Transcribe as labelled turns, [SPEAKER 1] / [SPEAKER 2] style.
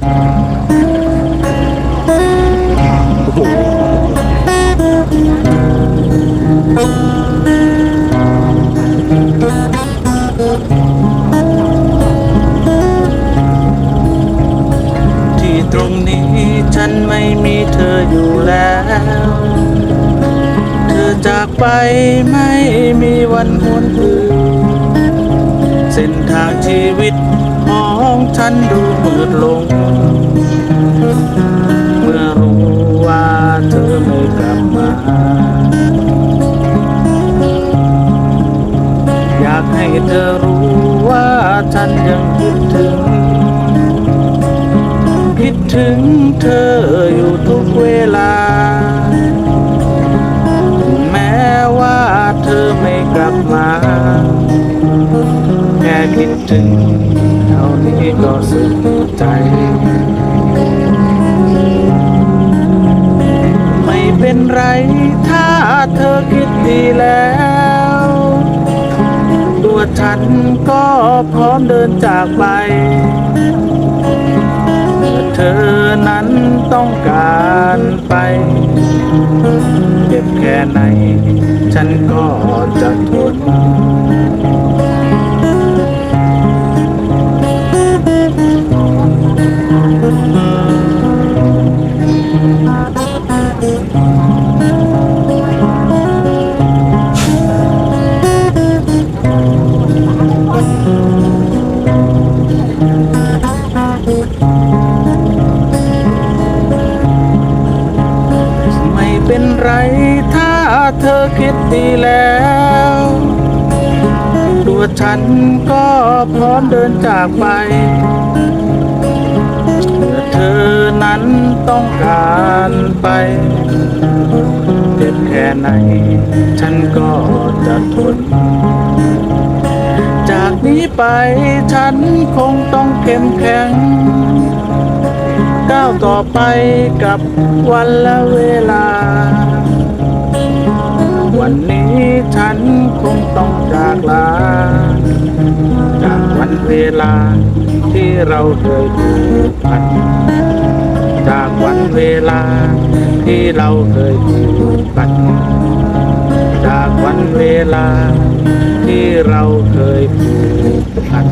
[SPEAKER 1] ที่ตรงนี้ฉันไม่มีเธออยู่แล้ว เธอจากไปไม่มีวันหวนคืน เส้นทางชีวิตของฉันดูมืดลง เมื่อรู้ว่าเธอไม่กลับมา อยากให้เธอรู้ว่าฉันยังคิดถึง คิดถึงเธออยู่ทุกเวลา แม้ว่าเธอไม่กลับมา ค่คิดถึงเท่านี้ก็สุขใจ ไม่เป็นไรถ้าเธอคิดดีแล้ว ตัวฉันก็พร้อมเดินจากไปเมื่อเธอนั้นต้องการไป เจ็บแค่ไหน ฉันก็จะทน ไรถ้าเธอคิดดีแล้วตัวฉันก็พร้อมเดินจากไปเมื่อเธอนั้นต้องการไปเจ็บแค่ไหน ฉันก็จะทน จากนี้ไปฉันคงต้องเข้มแข็งก้าวต่อไปกับวันและเวลา วันนี้ฉันคงต้องจากลา จากวันเวลาที่เราเคยผูกพัน จากวันเวลาที่เราเคยผูกพัน จากวันเวลาที่เราเคยผูกพัน